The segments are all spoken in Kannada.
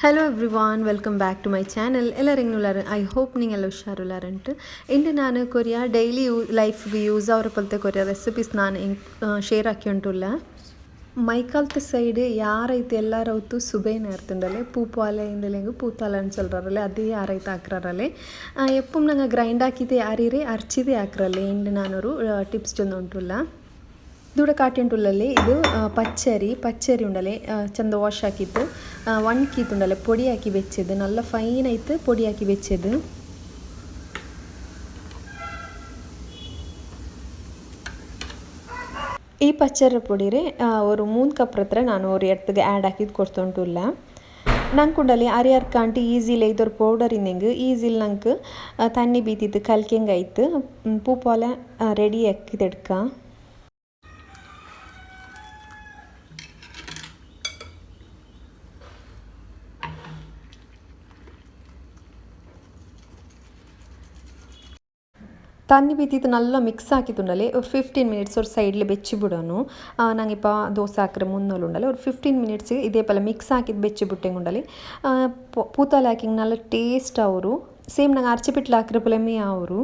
Hello everyone welcome back to my channel ಎಲ್ಲರಿಗ್ ನೂ ಐ ಹೋಪ್ ನಿಂಗೆ ಎಲ್ಲ ಹುಷಾರು ಲರ್ ನಾನು ಕೊರಿಯಾ ಡೈಲಿ ಯೂ ಲೈಫ್ ಬಿ ಯೂಸ್ ಅವ್ರ ಪಲ್ತೆ ಕೊರಿಯಾ ರೆಸಿಪೀಸ್ ನಾನು ಇಂಕ್ ಶೇರ್ ಹಾಕಿ ಉಂಟು ಇಲ್ಲ ಮೈಕಾಲ್ತ ಸೈಡ್ ಯಾರೈತೆ ಎಲ್ಲರೂ ಸುಬೆ ನೆರ್ತಿಂದಲೇ ಪೂಪಾಲೆ ಇಂದಲೇಂಗು ಪೂತಾಲ ಅಂತ ಸೊಲ್ರಲ್ಲೇ ಅದೇ ಯಾರೈತೆ ಹಾಕ್ರಲ್ಲಿ ಎಪ್ಪು ನಂಗೆ ಗ್ರೈಂಡ್ ಹಾಕಿದ್ದೆ ಯಾರೀರಿ ಅರ್ಚಿದೆ ಹಾಕ್ರಲ್ಲಿ ಇಂಡಿ ನಾನು ಟಿಪ್ಸ್ ಚೆಂದ ಉಂಟು ದೂಡ ಕಾಟಿಂಟುಲ್ಲಲ್ಲಿ ಇದು ಆ, ಪಚ್ಚರಿ ಪಚ್ಚರಿ ಉಂಡಲೆ ಆ, ಚಂದ ವಾಶ್ ಹಾಕಿತ್ತು ಒಣಕಿತ್ತು ಉಂಡಲೆ ಪೊಡಿ ಹಾಕಿ ಬೆಚ್ಚದು ನಲ್ಲ ಫೈನ್ ಆಯ್ತು ಪೊಡಿ ಹಾಕಿ ಬೆಚ್ಚದು ಈ ಪಚ್ಚರ ಪೊಡಿರೆ ஒரு ಮೂರು ಕಪ್ ಹತ್ರ ನಾನು ஒரு ಎಡ್ತಿಗೆ ಆ್ಯಡ್ ಹಾಕಿದ್ದು ಕೊಡ್ತುಂಟುಲ್ಲ ನಂಗೆ ಕುಂಡಲಿ ಅರಿಯರ್ ಕಾಂಟಿ ಈಸಿಲಿ ಇದರ ಪೌಡರ್ ಇಂದಿಂಗ್ ಈಸಿಲಿ ನಂಗೆ ತಣ್ಣಿ ಬೀತಿತ್ತು ಕಲ್ಕೆಂಗ್ ಆಯ್ತು ಪೂಪಾಲ ರೆಡಿ ಹಾಕಿದೆಡ್ಕ തണ്ണി വീത്തിയത് നല്ല മിക്സ് ആക്കിയിട്ടുണ്ടല്ലേ ഒരു ഫിഫ്റ്റീൻ മിനിറ്റ്സ് ഒരു സൈഡിൽ വെച്ച് വിടണു ഞങ്ങിപ്പോൾ ദോശ ആക്കിற മുന്നോലുണ്ടല്ലോ ഒരു ഫിഫ്റ്റീൻ മിനിറ്റ്സ് ഇതേപോലെ മിക്സ് ആക്കി വെച്ച് ಬಿಟ್ಟೆಂಗುಂಡಲ್ಲಿ ಪೂತಾಲಾಕಿಂಗ್ ನಲ್ಲ ಟೇಸ್ಟ್ ಅವರು. ಸೇಮ್ ನಂಗೆ ಅರ್ಚಿಪಿಟ್ಲ ಹಾಕಿರ ಪುಲೆಮಿ ಅವರು.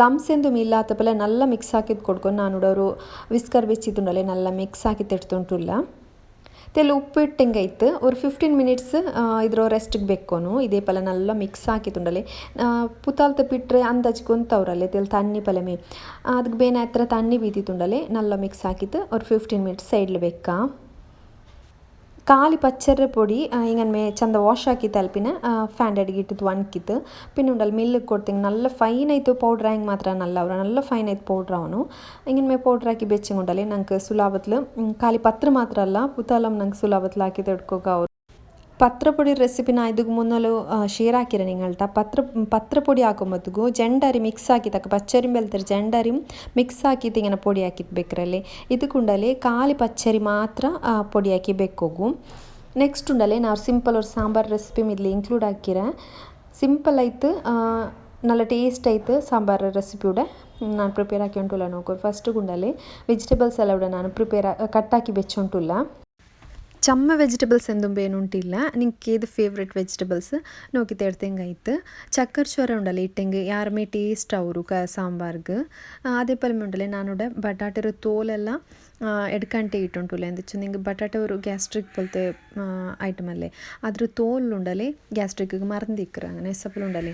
ಲಮ್ಸ್ ಎಂದು ಇಲ್ಲಾತ ಪಲೆ ನಲ್ಲ ಮಿಕ್ಸ್ ಹಾಕಿದ್ ಕೊಡ್ಕೊಂಡು ನಾನು ಅವರು ವಿಸ್ಕರ್ ಬೆಚ್ಚಿದ್ದುಂಡಲೆ ನಲ್ಲ ಮಿಕ್ಸ್ ಹಾಕಿ ತೆಡ್ತುಂಟುಲ್ಲ ತೆಲ್ಲ ಉಪ್ಪು ಇಟ್ಟಂಗೈತು ஒரு ಫಿಫ್ಟೀನ್ ಮಿನಿಟ್ಸ್ ಇದ್ರ ರೆಸ್ಟಿಗೆ ಬೆಕ್ಕೋನು ಇದೇ ಪಲ ನಲ್ಲ ಮಿಕ್ಸ್ ಹಾಕಿತ್ತುಂಡಲೆ ಪುತಾಲ್ತ ಬಿಟ್ಟರೆ ಅಂದಾಜು ಕೊಂತವ್ರಲ್ಲೇ ತೆಲ್ ತಣ್ಣಿ ಪಲಮೆ ಅದಕ್ಕೆ ಬೇನೆ ಹತ್ರ ತಣ್ಣಿ ಬೀತಿತ್ತುಂಡಲೆ ನಲ್ಲ ಮಿಕ್ಸ್ ಹಾಕಿತ್ತು ஒரு ಫಿಫ್ಟೀನ್ ಮಿನಿಟ್ಸ್ ಸೈಡ್ಲಿ ಬೆಕ್ಕ ಕಾಲಿ ಪಚ್ಚರ ಪೊಡಿ ಇಂಗನ್ಮೆ ಚಂದ ವಾಶ್ ಹಾಕಿ ತಲ್ಪಿನ ಫ್ಯಾಂಡಡ್ಗೆ ಇಟ್ಟಿದ್ದು ಒಣಕಿತ್ತು ಪಿನ್ನ ಉಂಡಲ್ಲಿ ಮಿಲ್ಲಿಗೆ ಕೊಡ್ತೀನಿ ನಲ್ಲ ಫೈನ್ ಆಯಿತು ಪೌಡ್ರ್ ಹಂಗೆ ಮಾತ್ರ ನಲ್ಲ ಅವ್ರ ನಲ್ಲ ಫೈನ್ ಆಯ್ತು ಪೌಡ್ರ್ ಅವನು ಇಂಗನ್ಮೆ ಪೌಡ್ರ್ ಹಾಕಿ ಬೆಚ್ಚಂಗೆ ಉಂಡಲ್ಲಿ ನಂಗೆ ಸುಲಾಬತ್ಲು ಖಾಲಿ ಪತ್ರ ಮಾತ್ರ ಅಲ್ಲ ಪುತಾಲಂ ನಂಗೆ ಸುಲಾಬತ್ಲು ಹಾಕಿ ತಡ್ಕೋಗ ಅವ್ರು ಪತ್ರಪುಡಿ ರೆಸಿಪಿನ ಇದಕ್ಕೆ ಮುನ್ನಲು ಶೇರ್ ಹಾಕಿರ ನಿಂಗಳ್ಟ ಪತ್ರ ಪತ್ರಪುಡಿ ಹಾಕೋ ಮದ್ದುಗು ಜಂಡರಿ ಮಿಕ್ಸ್ ಹಾಕಿ ತಕ್ಕ ಪಚ್ಚರಿ ಬೆಲ್ತಾರೆ ಜಂಡರಿ ಮಿಕ್ಸ್ ಹಾಕಿ ತಿಂಗಿನ ಪೊಡಿ ಹಾಕಿದ್ಬೇಕ್ರಲ್ಲಿ ಇದಕ್ಕುಂಡಲೆ ಖಾಲಿ ಪಚ್ಚರಿ ಮಾತ್ರ ಪೊಡಿ ಹಾಕಿ ಬೆಕ್ಕೋಗು ನೆಕ್ಸ್ಟ್ ಉಂಡಲೆ ನಾವು ಸಿಂಪಲ್ ಅವ್ರ ಸಾಂಬಾರ್ ರೆಸಿಪಿ ಮಿದ್ಲಿ ಇನ್ಕ್ಲೂಡ್ ಹಾಕಿರ ಸಿಂಪಲ್ ಆಯ್ತು നല്ല ടേസ്റ്റ് ആയിട്ട് സാമ്പാർ റെസിപ്പിയുടെ ನಾನು ಪ್ರಿಪೇರ್ ಹಾಕಿ ಉಂಟುಲ್ಲ ನೋಕೋ ಫಸ್ಟ್ ಗುಂಡಲ್ಲಿ ವೆಜಿಟೇಬಲ್ಸ್ ಎಲ್ಲ ಕೂಡ ನಾನು ಪ್ರಿಪೇರ್ ಕಟ್ಟಾಕಿ ಬೆಚ್ಚುಂಟುಲ್ಲ ಚಮ್ಮ ವೆಜಿಟೇಬಲ್ಸ್ ಎಂದುಂ ಬೇನುಂಟಿಲ್ಲ ನಿಂಗೆ ಏದು ಫೇವ್ರೆಟ್ ವೆಜಿಟೇಬಲ್ಸ್ ನೋಕಿ ತೆಡ್ತೆಂಗಾಯ್ತು ಚಕ್ಕರ್ ಚೊರ ಉಂಡಲ್ಲ ಇಟ್ಟಂಗೆ ಯಾರಮೇ ಟೇಸ್ಟ್ ಅವರು ಕ ಸಾಂಬಾರ್ಗೆ ಅದೇ ಪಲ್ಮೆ ಉಂಡಲೆ ನಾನುಡ ಬಟಾಟೆರ ತೋಲೆಲ್ಲ ಎಡ್ಕಂಟೆ ಇಟ್ಟುಂಟುಲ್ಲ ಎಂದಿಚ್ಚು ನಿಂಗೆ ಬಟಾಟೆ ಅವರು ಗ್ಯಾಸ್ಟ್ರಿಕ್ ಪೊಲ್ತೆ ಐಟಮಲ್ಲೇ ಅದ್ರ ತೋಲ್ ಉಂಡಲೆ ಗ್ಯಾಸ್ಟ್ರಿಕ್ಗೆ ಮರಂದಿಕ್ರ അങ്ങനെ ಸಪ್ಪಲು ಉಂಡಲೆ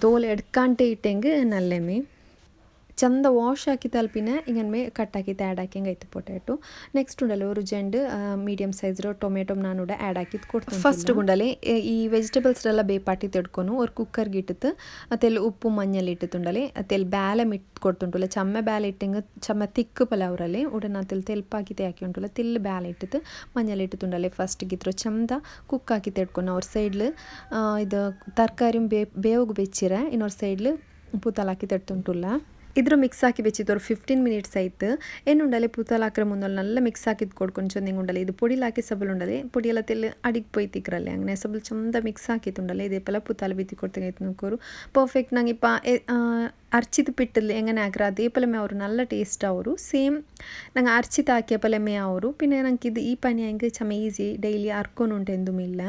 ತೋಲ್ ಎಡ್ಕಂಟೆ ಇಟ್ಟಂಗೆ ನಲ್ಲೆಮೆ ಚಂದ ವಾಶ್ ತಲುಪಿನ ತಲ್ಪಿನ ಹಿಂಗನ್ಮೆ ಕಟ್ ಆಕಿತ್ತು ಆ್ಯಡ್ ಹಾಕಿಂಗ್ ಆಯ್ತು ಪೊಟ್ಯಾಟೊ ನೆಕ್ಸ್ಟ್ ಉಂಡಲ್ಲಿ ಅವರು ಜೆಂಡ್ ಮೀಡಿಯಂ ಸೈಜ್ ಟೊಮೆಟೊ ನಾನು ಆ್ಯಡ್ ಹಾಕಿದ್ ಕೊಡ್ತೀನಿ ಫಸ್ಟ್ ಗುಂಡಲೆ ಈ ವೆಜಿಟೇಬಲ್ಸ್ ಎಲ್ಲ ಬೇಪಾಟಿ ತೆಡ್ಕೊಂಡು ಅವ್ರು ಕುಕ್ಕರ್ಗೆ ಇಟ್ಟಿತ್ತು ಅತ್ತೆಲ್ಲಿ ಉಪ್ಪು ಮഞ്ഞൾ ಮತ್ತೆ ಅಲ್ಲಿ ಬ್ಯಾಲೆ ಇಟ್ಟು ಕೊಡ್ತುಂಟುಲ್ಲ ಚಮ್ಮ ಬ್ಯಾಲೆ ಇಟ್ಟಂಗೆ ಚಮ್ಮ ತಿಕ್ಕು ಪಲಾವ್ರಲ್ಲಿ ಉಡನ ತೆಲ್ ತೆಲ್ಪಾಕಿ ಹಾಕಿ ಉಂಟುಲ್ಲ ತೆಲ್ ಬ್ಯಾಲೆ ಇಟ್ಟಿತ್ತು ಮഞ്ഞൾ ಇಟ್ಟಿತ್ತುಂಡಲಿ ಫಸ್ಟ್ ಗಿದ್ರು ಚಂದ ಕುಕ್ ಹಾಕಿ ತೆಡ್ಕೊಂಡು ಅವ್ರ ಸೈಡ್ಲು ಇದು ತರಕಾರಿ ಬೇ ಬೇವು ಬೆಚ್ಚಿರ ಇನ್ನೊರ್ ಸೈಡ್ಲು ಉಪ್ಪು ತಲಾಕಿ ತೆಡ್ತುಂಟುಲ್ಲ. ಇದ್ರ ಮಿಕ್ಸ್ ಹಾಕಿ ഒരു ಫಿಫ್ಟೀನ್ ಮಿನಿಟ್ಸ್ ಆಯ್ತು. ಏನು ಉಂಡಲೆ ಪೂತಾಲ್ നല്ല മിക്സ് ನಲ್ಲ ಮಿಕ್ಸ್ ಹಾಕಿದ್ ಕೊಡ್ಕೊಂಡು പൊടിയിലാക്കി ಉಂಡಲೆ ಇದು ಪುಡಿಲ್ ಹಾಕಿ ಸಬಲ್ ಉಂಡಲೆ ಪುಡಿ ಎಲ್ಲ ತೆಲ್ಲ ಅಡಿಗೆ ಪೊಯ್ತಿಕ್ರಲ್ಲೇ ಹಂಗೆ ಸಬಲ್ ಚಂದ ಮಿಕ್ಸ್ ಹಾಕಿತ್ತು ಉಂಡಲೆ ಇದೇ ಪಲ ಪೂತಾಲ ಬಿತ್ತಿ ಕೊಡ್ತಂಗೈತೆ ನೋಕೋರು ಪರ್ಫೆಕ್ಟ್ ನಂಗೆ ಇಪ್ಪ ಅರ್ಚಿದ ಪಿಟ್ಟಲ್ಲಿ ಹೆಂಗನೆ ಹಾಕ್ರ ಅದೇ ಪಲಮೆ ಅವರು ನಲ್ಲ ಟೇಸ್ಟ್ ಅವರು. ಸೇಮ್ ನಂಗೆ ಅರ್ಚಿತ ಹಾಕಿಯ ಪಲಮೆ ಅವರು. ಪಿನ್ನೆ ನಂಗೆ ಇದು ಈ ಪನಿ ಹೆಂಗೆ ಚಮ ಈಸಿ ಡೈಲಿ ಅರ್ಕೊಂಡು ಉಂಟೆಂದು ಮಿಲ್ಲ.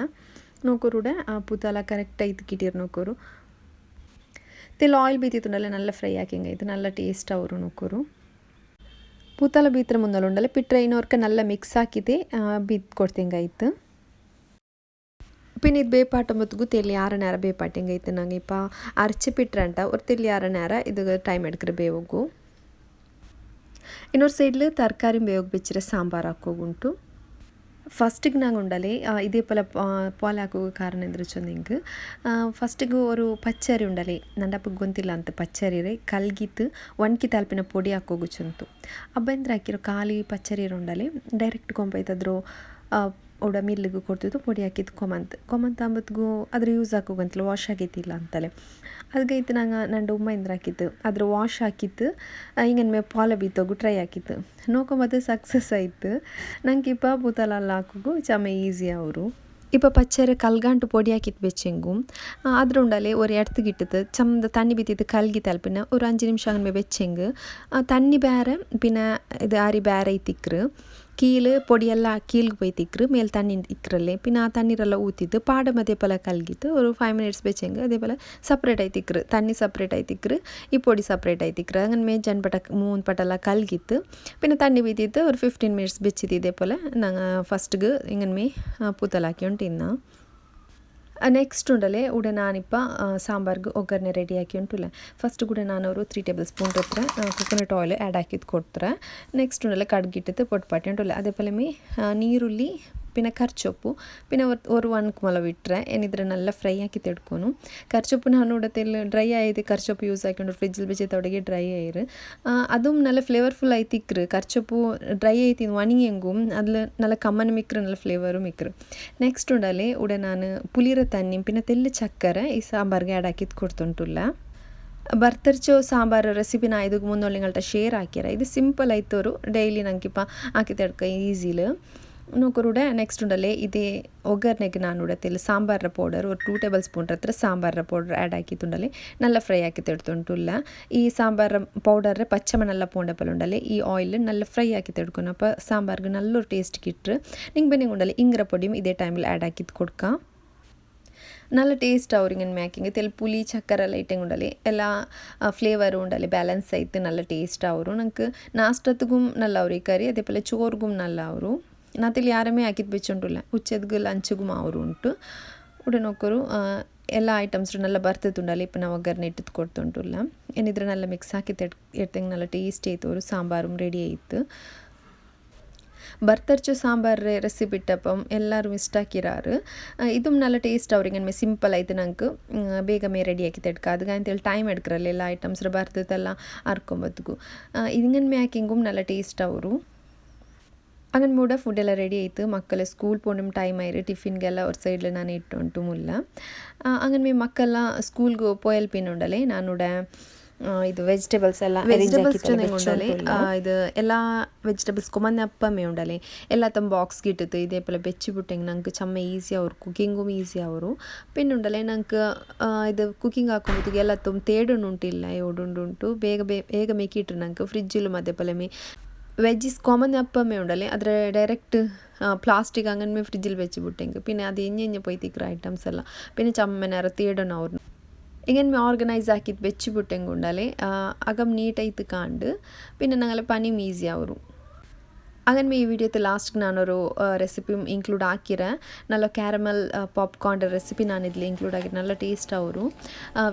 ಇಲ್ಲ ಆ, ಪೂತಾಲ ಕರೆಕ್ಟ್ ಕರೆಕ್ಟಾಗಿ ಕಿಟಿರ್ ನೋಕೋರು ഇതിൽ ഓയിൽ ബീത്തിയിട്ടുണ്ടല്ലേ നല്ല ഫ്രൈ ആക്കിയെങ്കിൽ ഇത് നല്ല ടേസ്റ്റ് ആവും നോക്കൂರು ಪೂತಲ ಬೀತ್ರ ಮುಂದಲುಂಡಲ್ಲ ಪಿಟ್ರೆ ಇನ್ನೋರ್ಕ ನಲ್ಲ ಮಿಕ್ಸ್ ಹಾಕಿದೆ ಬಿದ್ದು ಕೊಡ್ತಿಂಗಾಯ್ತು പിന്നെ ഇത് ബേപ്പാട്ടുമ്പോഴത്തേക്ക് തെല്ലി ആറ് നേരം ബേപ്പാട്ടിങ്കൈത്ത് നാങ്ങ ഇപ്പോൾ അരച്ച് പിട്ടരണ്ട ഒരു തെല്ലി ആറ് നേരം ഇത് ടൈം എടുക്കുന്ന ಬೇವು ಇನ್ನೊಂದು ಸೈಡ್ಲಿ ತರಕಾರಿ ಬೇವು ಬೆಚ್ಚಿರ ಸಾಂಬಾರು ಹಾಕೋಗುಂಟು ಫಸ್ಟಿಗೆ ನಂಗೆ ಉಂಡಲೆ ಇದೇ ಪಲ ಪಾಲ್ ಹಾಕೋ ಕಾರಣ ಎಂದ್ರೆ ಚೊಂದಿಂಗ್. ಫಸ್ಟಿಗೆ ಒಂದು ಪಚ್ಚರಿ ಉಂಡಲೆ ನಂಡಪ್ಪಗೆ ಗೊಂತಿಲ್ಲ ಅಂತ ಪಚ್ಚರಿ ರೇ, ಕಲ್ಗಿತ್ತು, ಒಣಕಿ ತಾಲ್ಪಿನ ಪೊಡಿ ಹಾಕೋಗು ಚಂತು. ಅಬ್ಬಂದ್ರೆ ಹಾಕಿರೋ ಖಾಲಿ ಪಚ್ಚರಿ ಉಂಡಲೆ ಡೈರೆಕ್ಟ್ ಕೊಂಬೈತದ್ರು ಒಡಮಿಲ್ಲಿಗೂ ಕೊಡ್ತಿದ್ದು ಪುಡಿ ಹಾಕಿದ್ದು ಕೊಮಂತ್. ಕೊಮಂತ್ ಅಂಬದ್ಗೂ ಅದ್ರ ಯೂಸ್ ಹಾಕೋಗಂತಲ್ಲ ವಾಶ್ ಆಗೈತಿಲ್ಲ ಅಂತಲೇ. ಅದಕ್ಕೈತೆ ನಂಗೆ ನಂಡು ಉಮ್ಮಿಂದ್ರ ಹಾಕಿತ್ತು ಅದ್ರ ವಾಶ್ ಹಾಕಿತ್ತು ಹಿಂಗನ್ಮೆ ಪಾಲ ಬಿತ್ತೋಗು ಟ್ರೈ ಹಾಕಿತ್ತು ನೋಕೊಂಬತ್ತು ಸಕ್ಸಸ್ ಆಯಿತು. ನಂಗೆ ಇಪ್ಪ ಬೂತಲಲ್ಲ ಹಾಕೋಗು ಚಮ ಈಸಿ ಅವರು. ಇಪ್ಪ ಪಚ್ಚರ ಕಲ್ಗಂಟು ಪೊಡಿ ಹಾಕಿತ್ತು ಬೆಚ್ಚೆಂಗು ಅದ್ರ ಉಂಡಲೆ ಒರು ಎಡ್ತುಗಿಟ್ಟದು ಚಂದ ತಣ್ಣಿ ಬಿತ್ತಿದ್ದು ಕಲ್ಗಿ ತಲುಪಿನ. ಒಂದು ಅಂಜು ನಿಮಿಷ ಅಂಗೇ ಬೆಚ್ಚೆಂಗು ತಣ್ಣಿ ಬೇರೆ ಪಿನ ಇದು ಆರಿ ಬೇರೆ ಐತಿಕ್ರು. ಕೀಲು ಪೊಡಿಯೆಲ್ಲ ಕೀಲ್ಗೆ போய் திக்ரு மேல் தண்ணி இத்திரல்லே பின்ன ಆ ತಣ್ಣೀರೆಲ್ಲ ಊತಿದ್ದು ಪಾಡ ಮಧ್ಯೆ ಪಲ ಕಲ್ಗಿತ್ತು ஒரு ಫೈವ್ ಮಿನಿಟ್ಸ್ ಬೆಚ್ಚಂಗೆ ಅದೇ ಪಲ ಸಪ್ರೇಟ್ ಆಯ್ತು ತಿಕ್ರು ತಣ್ಣಿ ಸಪ್ರೇಟ್ ಆಯ್ತು ತಿಕ್ರು ಈ ಪೊಡಿ ಸಪ್ರೇಟ್ ಆಯ್ತು ತಿಕ್ರು ಹಂಗನ್ ಮೇ ಜನ್ ಪಟ ಮೂನ್ ಪಟೆಲ್ಲ ಕಲ್ಗಿತ್ತು ಪಿನ್ನ ತಣ್ಣಿ ಬೀತಿತ್ತು ஒரு ಫಿಫ್ಟೀನ್ ಮಿನಿಟ್ಸ್ ಬೆಚ್ಚಿದ್ದು ಇದೇ ಪೋಲ ನಂಗೆ ಫಸ್ಟ್ಗೆ ಹಿಂಗನ್ ಮೇ ಪೂತಲ್ ಹಾಕಿ ಉಂಟಿನ್ನ ನೆಕ್ಸ್ಟ್ ಉಂಡಲೆ ಉಡೆ ನಾನಿಪ್ಪ ಸಾಂಬಾರ್ಗೆ ಒಗ್ಗರಣೆ ರೆಡಿ ಹಾಕಿ ಉಂಟುಲ್ಲ. ಫಸ್ಟ್ ಕೂಡ ನಾನವರು ತ್ರೀ ಟೇಬಲ್ ಸ್ಪೂನ್ ಹತ್ರ ಕೊಕೊನಟ್ ಆಯಿಲ್ ಆ್ಯಡ್ ಹಾಕಿದ್ದು ಕೊಡ್ತಾರೆ ನೆಕ್ಸ್ಟ್ ಉಂಡಲೆ ಕಡ್ಗಿಟ್ಟಿದ್ದು ಪೊಟ್ಪಾಟಿ ಉಂಟಲ್ಲ. ಅದೇ ಪಲ್ಲೆ ನೀರುಳ್ಳಿ പിന്നെ ಖರ್ಚೊಪ್ಪು പിന്നെ ഒരു വൺക്ക് ಮೊಲ ಬಿಟ್ಟರೆ ಏನಿದ್ರೆ നല്ല ഫ്രൈ ആക്കി ತೆಡ್ಕೊನು ಖರ್ಚೊಪ್ಪು ನಾನು ഡ്രൈ ആയത് ಆಯ್ದು യൂസ് ಯೂಸ್ ഫ്രിഡ്ജിൽ വെച്ച് തുടങ്ങി ഡ്രൈ ಡ್ರೈ അതും നല്ല ഫ്ലേവർഫുൾ ആയി തിക്കറ്. കർച്ചപ്പൂ ഡ്രൈ ആയി തിന്ന് വണങ്ങിയെങ്കും അതിൽ നല്ല കമ്മൻ മിക്കറ് നല്ല ഫ്ലേവറും മിക്കറ്. നെക്സ്റ്റ് ഉണ്ടല്ലേ ഉടനെ ഞാൻ പുളിയിറ തന്നിയും പിന്നെ തെല്ല് ചക്കര ഈ സാമ്പാറിಗೆ ആഡ് ആക്കി കൊടുത്തിട്ടില്ല ബർത്തർച്ചോ സാമ്പാർ റെസിപ്പി ഞാൻ ഇതുക്ക് മുന്നോട്ട് നിങ്ങളുടെ ഷെയർ ആക്കിയറ ഇത് സിമ്പിൾ ആയിത്തൊരു ഡെയിലി നമുക്കിപ്പോൾ ആക്കി തെടുക്കാം ഈസിയിൽ ನೋಕರುಡೆ ನೆಕ್ಸ್ಟ್ ಉಂಡಲ್ಲೇ ಇದೇ ಒಗ್ಗರಣೆಗೆ ನಾನು സാമ്പാറിന്റെ പൗഡർ ഒരു ടു ടേബിൾ ಟೇಬಲ್ അത്ര സാമ്പാറിന്റെ പൗഡർ ആഡ് ആക്കിയിട്ടുണ്ടല്ലേ നല്ല ഫ്രൈ ആക്കി ಆಕಿತ್ತೆಡ್ತುಂಟುಲ್ಲ ഈ സാമ്പാറിന്റെ പൗഡർ പച്ചമ നല്ല പോണ്ട പോലെ ഉണ്ടല്ലേ ഈ ഓയിൽ നല്ല ഫ്രൈ ആക്കി തെടുക്കണം. അപ്പോൾ സാമ്പാർക്ക് നല്ലൊരു ടേസ്റ്റ് കിട്ടു. നിങ്ങൾ പിന്നെ ഉണ്ടല്ലേ കൊണ്ടല്ലേ പൊടിയും ഇതേ ടൈമിൽ ആഡ് ആക്കി കൊടുക്കാം. നല്ല ടേസ്റ്റ് ആവും ഇങ്ങനെ മേക്കിങ് തെൽ പുലി ചക്കര എല്ലാം ഉണ്ടല്ലേ എല്ലാ ഫ്ലേവറും ഉണ്ടല്ലേ ബാലൻസ് ആയിട്ട് നല്ല ടേസ്റ്റ് ആവും നമുക്ക് നാസ്റ്റത്തുക്കും നല്ല ഈ കറി അതേപോലെ ചോറും നല്ല ನತ್ತಿಲ್ಲಿ ಯಾರೇ ಹಾಕಿದ ಬಿಚ್ಚುಂಟುಲ್ಲ ಉಚ್ಚೆದ್ಗು ಲಂಚ್ಗೂ ಮಾವರು ಉಂಟು ಉಡನೊಕ್ಕರು ಎಲ್ಲ ಐಟಮ್ಸ್ನೆಲ್ಲ ಬರ್ತದುಂಡಲ್ಲ ಇಪ್ಪ ನಾವು ಒಗ್ಗರಣೆ ಇಟ್ಟದ್ದು ಕೊಡ್ತುಂಟುಲ್ಲ ಏನಿದ್ರನ್ನೆಲ್ಲ ಮಿಕ್ಸ್ ಹಾಕಿ ತೆಡ್ ಎಡ್ತಂಗೆಲ್ಲ ಟೇಸ್ಟ್ ಆಯ್ತವರು ಸಾಂಬಾರು ರೆಡಿ ಆಯಿತು ಬರ್ತರ್ಚು ಸಾಂಬಾರ್ ರೆಸಿಪಿ ಟಪಂ ಎಲ್ಲರೂ ಇಷ್ಟ ಹಾಕಿರಾರು ಇದು ನಲ್ಲ ಟೇಸ್ಟ್ ಅವ್ರಿಗೆ ಅನ್ಮೆ ಸಿಂಪಲ್ ಆಯ್ತು ನಂಗೆ ಬೇಗ ಮೇ ರೆಡಿ ಆಗಿ ತಡ್ಕ ಅದಕ್ಕೆ ಅಂತೇಳಿ ಟೈಮ್ ಎಡ್ಕರಲ್ಲ ಎಲ್ಲ ಐಟಮ್ಸ್ ಬರ್ತದಲ್ಲ ಅರ್ಕೊಂಬತ್ಗೂ ಇದನ್ನೇ ಹಾಕಿಂಗು ನಲ್ಲ ಟೇಸ್ಟ್ ಅವರು അങ്ങനെ ಮೂಡ ಫುಡ್ ಎಲ್ಲ ರೆಡಿ ಆಯಿತು ಮಕ್ಕಳ ಸ್ಕೂಲ್ ಪೋಣಮ್ ಟೈಮ್ ಆಯ್ರು ಟಿಫಿನ್ಗೆಲ್ಲ ಅವ್ರ ಸೈಡ್ಲ ನಾನು ಇಟ್ಟುಂಟು ಮುಲ್ಲ അങ്ങനെ ಮೇ ಮಕ್ಕಳ ಸ್ಕೂಲ್ಗೆ ಪೋಯಲ್ ಪಿನ್ ಉಂಡಲೆ ನಾನುಡ ಇದು ವೆಜಿಟೇಬಲ್ಸ್ ಎಲ್ಲ ವೆಜಿಟೇಬಲ್ಸ್ ಉಂಡಲೆ ಇದು ಎಲ್ಲ ವೆಜಿಟೇಬಲ್ಸ್ ಕೊಮ್ಮನೆ ಅಪ್ಪಮ್ಮೆ ಉಂಡಲೆ ಎಲ್ಲ ತಮ್ಮ ಬಾಕ್ಸ್ಗೆ ಇಟ್ಟಿತ್ತು ಇದೇ ಪಲ ಬೆಚ್ಚಿ ಬಿಟ್ಟಂಗೆ ನಂಗೆ ಚಮ್ಮ ಈಸಿ ಅವರು ಕುಕಿಂಗು ಈಸಿ ಅವರು ಪಿನ್ ಉಂಡಲೆ ನಂಗೆ ಇದು ಕುಕಿಂಗ್ ಹಾಕೊಂಬತ್ತಿಗೆ ಎಲ್ಲ ತುಂಬ ತೇಡುಂಡು ಉಂಟಿಲ್ಲ ಏಡುಂಡು ಉಂಟು ಬೇಗ ಬೇ ಬೇಗ ಮೇಕಿಟ್ರು ನಂಗೆ ಫ್ರಿಜ್ಜಿಲು ಮಧ್ಯೆ ಪಲ ಮೇ വെജീസ് കോമൺ അപ്പമേ ഉണ്ടല്ലേ അതിൽ ഡയറക്റ്റ് പ്ലാസ്റ്റിക് അങ്ങനെ ഫ്രിഡ്ജിൽ വെച്ച് വിട്ടെങ്കിൽ പിന്നെ അത് എഞ്ഞ് എഞ്ഞ് പോയി തിക്കറ ഐറ്റംസ് എല്ലാം. പിന്നെ ചമ്മനറ തേടണമായിരുന്നു ഇങ്ങനെ ഓർഗനൈസ് ആക്കി വെച്ച് വിട്ടെങ്കിൽ ഉണ്ടല്ലേ അകം നീട്ടായിത്ത് കണ്ട്. പിന്നെ ഞങ്ങളെ പനിയും ഈസി ആവും അങ്ങനെ ഈ വീഡിയോത്തെ ലാസ്റ്റ് ഞാനൊരു റെസിപ്പിയും ഇൻക്ലൂഡ് ಹಾಕಿರೆ നല്ല കാരമൽ പോപ്കോണിന്റെ റെസിപ്പി ನಾನು ಇಲ್ಲಿ ಇನ್ಕ್ಲೂಡ್ ಆಗಿರೋ ನಲ್ಲ ಟೇಸ್ಟ್ ಅವರು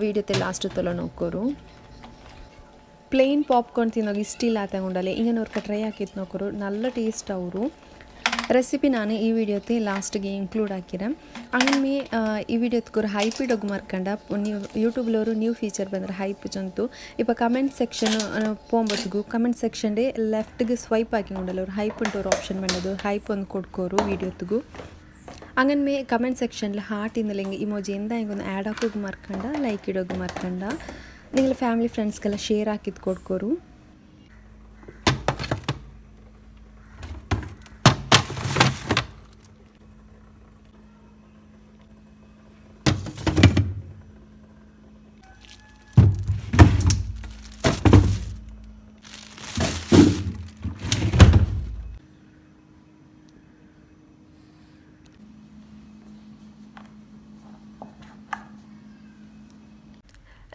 ವೀಡಿಯೋತೆ ಲಾಸ್ಟ್ ತಲೋ ನೋಕ್ಕೋರು ಪ್ಲೇನ್ ಪಾಪ್ಕಾರ್ನ್ ತಿನ್ನೋಕೆ ಇಷ್ಟ ಇಲ್ಲ ಅಂತ ಅಂದ್ಕೊಂಡಲ್ಲಿ ಅವ್ರಿಗೆ ಟ್ರೈ ಹಾಕಿತ್ತು ನೋಕರು ನಲ್ಲ ಟೇಸ್ಟ್ ಅವರು. ರೆಸಿಪಿ ನಾನು ಈ ವಿಡಿಯೋತ್ತಿ ಲಾಸ್ಟಿಗೆ ಇನ್ಕ್ಲೂಡ್ ಹಾಕಿರ ಹಂಗೆ ಈ ವಿಡಿಯೋತ್ಕೂರು ಹೈಪ್ ಇಡೋಗ ಮರ್ಕೊಂಡ ನ್ಯೂ ಯೂಟ್ಯೂಬ್ಲವರು ನ್ಯೂ ಫೀಚರ್ ಬಂದರೆ ಹೈಪ್ ಚಂತು. ಇಪ್ಪ ಕಮೆಂಟ್ ಸೆಕ್ಷನ್ ಪೋಂಬತ್ಗು ಕಮೆಂಟ್ ಸೆಕ್ಷನ್ ಡೇ ಲೆಫ್ಟ್ಗೆ ಸ್ವೈಪ್ ಹಾಕಿ ಅವ್ರು. ಹೈಪ್ ಅಂತ ಅವ್ರು ಆಪ್ಷನ್ ಮಾಡೋದು. ಹೈಪ್ ಅಂತ ಕೊಡ್ಕೋರು ವೀಡಿಯೋತ್ಗೂ ಹಂಗನ್ಮೇ ಕಮೆಂಟ್ ಸೆಕ್ಷನ್ಲಿ ಹಾಟಿಂದಲ್ಲಿ ಹಿಂಗೆ ಇಮೋಜಿಯಿಂದ ಹಿಂಗೊಂದು ಆ್ಯಡ್ ಹಾಕೋದು ಮರ್ಕೊಂಡ ಲೈಕ್ ಇಡೋದು ಮರ್ಕೊಂಡ ನಿನ್ನ ಫ್ಯಾಮಿಲಿ ಫ್ರೆಂಡ್ಸ್ಗೆಲ್ಲ ಶೇರ್ ಹಾಕಿದ್ದು ಕೊಡ್ಕೋರು.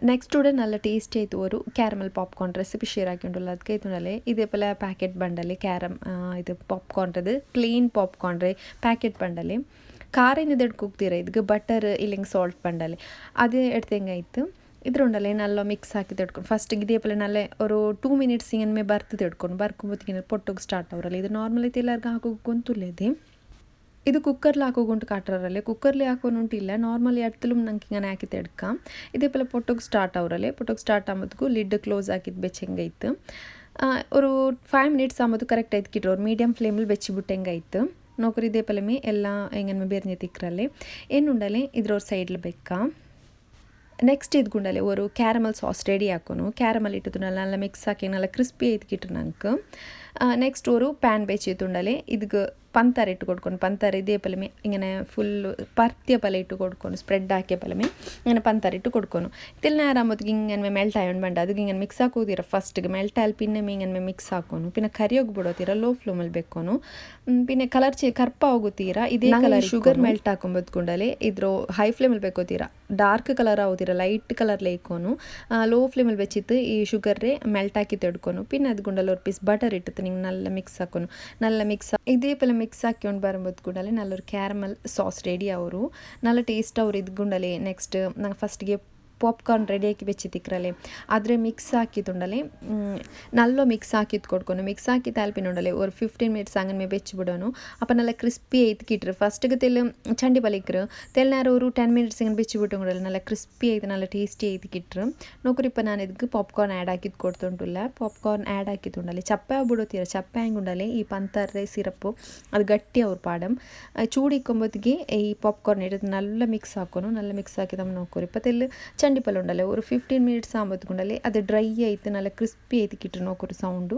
ನೆಕ್ಸ್ಟ್ ನಲ್ಲ ಟೇಸ್ಟ್ ಆಯಿತು ಅವರು ಕ್ಯಾರಮಲ್ ಪಾಪ್ಕಾರ್ನ್ ರೆಸಿಪಿ ಶೇರ್ ಹಾಕೊಂಡುಲ್ಲ ಅದಕ್ಕೆ ಇದುನಲ್ಲೇ ಇದೇಪಲ ಪ್ಯಾಕೆಟ್ ಬಂಡಲ್ಲಿ ಕ್ಯಾರಮ್ ಇದು ಪಾಪ್ಕಾರ್ನ್ದು ಪ್ಲೇನ್ ಪಾಪ್ಕಾರ್ನ್ ರೀ ಪ್ಯಾಕೆಟ್ ಬಂಡಲ್ಲಿ ಖಾರ ಇನ್ನದೆಡ್ ಕುಗ್ತೀರ ಇದಕ್ಕೆ ಬಟರ್ ಇಲ್ಲಿಂಗ್ ಸಾಲ್ಟ್ ಬಂಡಲ್ಲಿ ಅದೇ ಎಡ್ತೆಂಗಾಯ್ತು ಇದರೊಂಡಲ್ಲೇ ನಲ್ಲ ಮಿಕ್ಸ್ ಹಾಕಿ ತಿಡ್ಕೊಂಡು ಫಸ್ಟ್ ಇದೇಪಲೆ ನಲ್ಲೇ ಅವರು ಟೂ ಮಿನಿಟ್ಸ್ ಹಿಂಗೆ ಬರ್ತು ತಿಡ್ಕೊಂಡು ಬರ್ಕೊಂಬತ್ತಿಗೆ ಪೊಟ್ಟೋಗಿ ಸ್ಟಾರ್ಟ್ ಅವರಲ್ಲ ಇದು ನಾರ್ಮಲಿ ಎಲ್ಲರಿಗೂ ಹಾಕೋಕೆ ಗೊಂತುಲೇದೆ ಇದು ಕುಕ್ಕರ್ಲಿ ಹಾಕೋಗುಂಟು ಕಾಟ್ರಲ್ಲೇ ಕುಕ್ಕರ್ಲಿ ಹಾಕೋನುಂಟಿಲ್ಲ ನಾರ್ಮಲ್ ಎಡ್ತಲು ನಂಗೆ ಹಿಂಗೆ ಹಾಕಿ ತೆಡ್ಕ ಇದೇ ಪಲ ಪೊಟ್ಟೋಗಿ ಸ್ಟಾರ್ಟ್ ಅವರಲ್ಲೇ ಪೊಟ್ಟೋಗಿ ಸ್ಟಾರ್ಟ್ ಆಗೋದಕ್ಕೂ ಲಿಡ್ ಕ್ಲೋಸ್ ಹಾಕಿದ್ದು ಬೆಚ್ಚಂಗೈತು ഒരു ഫൈവ് മിനിറ്റ്സ് ആകുമ്പോൾ കറക്റ്റ് ആയിട്ട് കിട്ടും ഒരു മീഡിയം ഫ്ലെയിമിൽ വെച്ച് ಬಿಟ್ಟಂಗಾಯ್ತು ನೋಕರಿ ಇದೇ ಪಲಮೆ ಎಲ್ಲ ಹೆಂಗನ್ಮೆ ಬೇರ್ನೆ ತಿಕ್ಕರಲ್ಲೇ ಏನುಂಡಲೆ ಇದ್ರ ஒரு ಸೈಡ್ಲಿ ಬೆಕ್ಕ ನೆಕ್ಸ್ಟ್ ಇದ್ಗುಂಡಲೆ ஒரு ಕ್ಯಾರಮಲ್ ಸಾಸ್ ರೆಡಿ ಹಾಕೋನು ಕ್ಯಾರಮಲ್ ಇಟ್ಟು நல்லா மிக்ஸ் ஆக்கி நல்லா கிறிஸ்பி ஆயிட்டு ನಂಗೆ ನೆಕ್ಸ್ಟ್ ഒരു ಪ್ಯಾನ್ വെച്ചിട്ടുണ്ടല്ലേ ಇದಕ್ಕೆ ಪಂತಾರ ಇಟ್ಟು ಕೊಡ್ಕೊಂಡು ಪಂತಾರ ಇದೇ ഇങ്ങനെ ಇಂಗನೆ ಫುಲ್ ಪರ್ತಿಯ ಪಲ ಇಟ್ಟು ಕೊಡ್ಕೊಂಡು ಸ್ಪ್ರೆಡ್ ಹಾಕಿ ಪಲಮೆ ಇಂಗನೆ ഇട്ട് ಇಟ್ಟು ഇതിൽ ತಿಲ್ ഇങ്ങനെ മെൽട്ട് ആയോണ്ട് ಮೆಲ್ಟ್ ಆಯೋಣ ಬಂಡ ಅದಕ್ಕೆ ಹಿಂಗೆ ಮಿಕ್ಸ್ ಹಾಕೋದಿರ ಫಸ್ಟ್ಗೆ ಮೆಲ್ಟ್ ಆಲ್ ಪಿನ್ನೆ ಹಿಂಗನ್ಮೆ ಮಿಕ್ಸ್ ಹಾಕೋನು ಪಿನ್ನ ಕರಿಯೋಗಿ ಬಿಡೋತೀರ ಲೋ ಫ್ಲೇಮಲ್ಲಿ ಬೇಕೋನು ಪಿನ್ನೆ ಕಲರ್ ಚೇ ಕರ್ಪ ಹೋಗುತ್ತೀರಾ ಇದೇ ಕಲರ್ ಶುಗರ್ ಮೆಲ್ಟ್ ಹಾಕೊಂಬತ್ಕೊಂಡಲೆ ಇದ್ರ ಹೈ ಫ್ಲೇಮಲ್ಲಿ ಬೇಕೋತೀರ ಡಾರ್ಕ್ ಕಲರ್ ಆಗುತ್ತೀರ ಲೈಟ್ ಕಲರ್ ಲೇಕೋನು ಲೋ ಫ್ಲೇಮಲ್ಲಿ ಬೆಚ್ಚಿತ್ತು ಈ ಶುಗರ್ರೆ ಮೆಲ್ಟ್ ಹಾಕಿ ತೆಡ್ಕೊನು ಪಿನ್ನ ಅದು ಗುಂಡಲ್ಲಿ ಒಂದು ಪೀಸ್ ಬಟರ್ ಇಟ್ಟು ನಿಂಗೆ ನಲ್ಲ ಮಿಕ್ಸ್ ಹಾಕೋನು. ನಲ್ಲ ಮಿಕ್ಸ್ ಇದೇ ಪಲ ಮಿಕ್ಸ್ ಹಾಕ್ಕೊಂಡು ಬರ್ಬೋದು ಕೂಡಲೇ ನಲ್ಲೊರು ಕ್ಯಾರಮಲ್ ಸಾಸ್ ರೆಡಿ ಅವರು. ನಲ್ಲ ಟೇಸ್ಟ್ ಅವ್ರು ಇದ್ಗುಂಡಲೇ ಗುಂಡಲೆ ನೆಕ್ಸ್ಟ್ ನಂಗೆ ಫಸ್ಟ್ಗೆ ಪಾಪ್ಕಾರ್ನ್ ರೆಡಿ ಹಾಕಿ ಬೆಚ್ಚಿ ತಿಕ್ರಲೆ ಆದರೆ ಮಿಕ್ಸ್ ಹಾಕಿತ್ತುಂಡಲೆ ನಲ್ಲೋ ಮಿಕ್ಸ್ ಹಾಕಿದ್ ಕೊಡ್ಕೊಂಡು ಮಿಕ್ಸ್ ಹಾಕಿ ತಾಲ್ಪಿನುಂಡಲೆ ஒரு ಫಿಫ್ಟೀನ್ ಮಿನಿಟ್ಸ್ ಹಂಗನ್ಮೆ ಬೆಚ್ಚಿ ಬಿಡೋನು ಅಪ್ಪ ನಲ್ಲ ಕ್ರಿಸ್ಪಿ ಐತ್ ಕಿಟ್ರು ಫಸ್ಟ್ಗೆ ತೆಲ್ ಚಂಡಿ ಬಲಿಕ್ರು ತೆಲ್ನಾರ ஒரு ಟೆನ್ ಮಿನಿಟ್ಸ್ ಹಿಂಗೆ ಬೆಚ್ಚಿ ಬಿಟ್ಟು ಕೂಡಲೇ ನಲ್ಲ ಕ್ರಿಸ್ಪಿ ಐತೆ ನಲ್ಲ ಟೇಸ್ಟಿ ಐತೆ ಕಿಟ್ರು ನೋಕರಿಪ್ಪ ನಾನು ಇದಕ್ಕೆ ಪಾಪ್ಕಾರ್ನ್ ಆ್ಯಡ್ ಹಾಕಿದ್ ಕೊಡ್ತುಂಟುಲ್ಲ ಪಾಪ್ಕಾರ್ನ್ ಆ್ಯಡ್ ಹಾಕಿತ್ತುಂಡಲೆ ಚಪ್ಪೆ ಬಿಡೋತೀರ ಚಪ್ಪೆ ಹಂಗುಂಡಲೆ ಈ ಪಂತರ್ರೆ ಸಿರಪ್ಪು ಅದು ಗಟ್ಟಿ ಅವ್ರ ಪಾಡಮ್ ಚೂಡಿಕೊಂಬತ್ತಿಗೆ ಈ ಪಾಪ್ಕಾರ್ನ್ ಇಡೋದು ನಲ್ಲ ಮಿಕ್ಸ್ ಹಾಕೋನು ನಲ್ಲ ಮಿಕ್ಸ್ ಹಾಕಿ ತಮ್ಮ సండిపలు ఉండాలి ఒక ఫిఫ్టీన్ మినిట్స్ ఆంబతుకుండాలి అది డ్రై అయితే నల్ల క్రిస్పీ అయితే కిట్టు ఒక సౌండు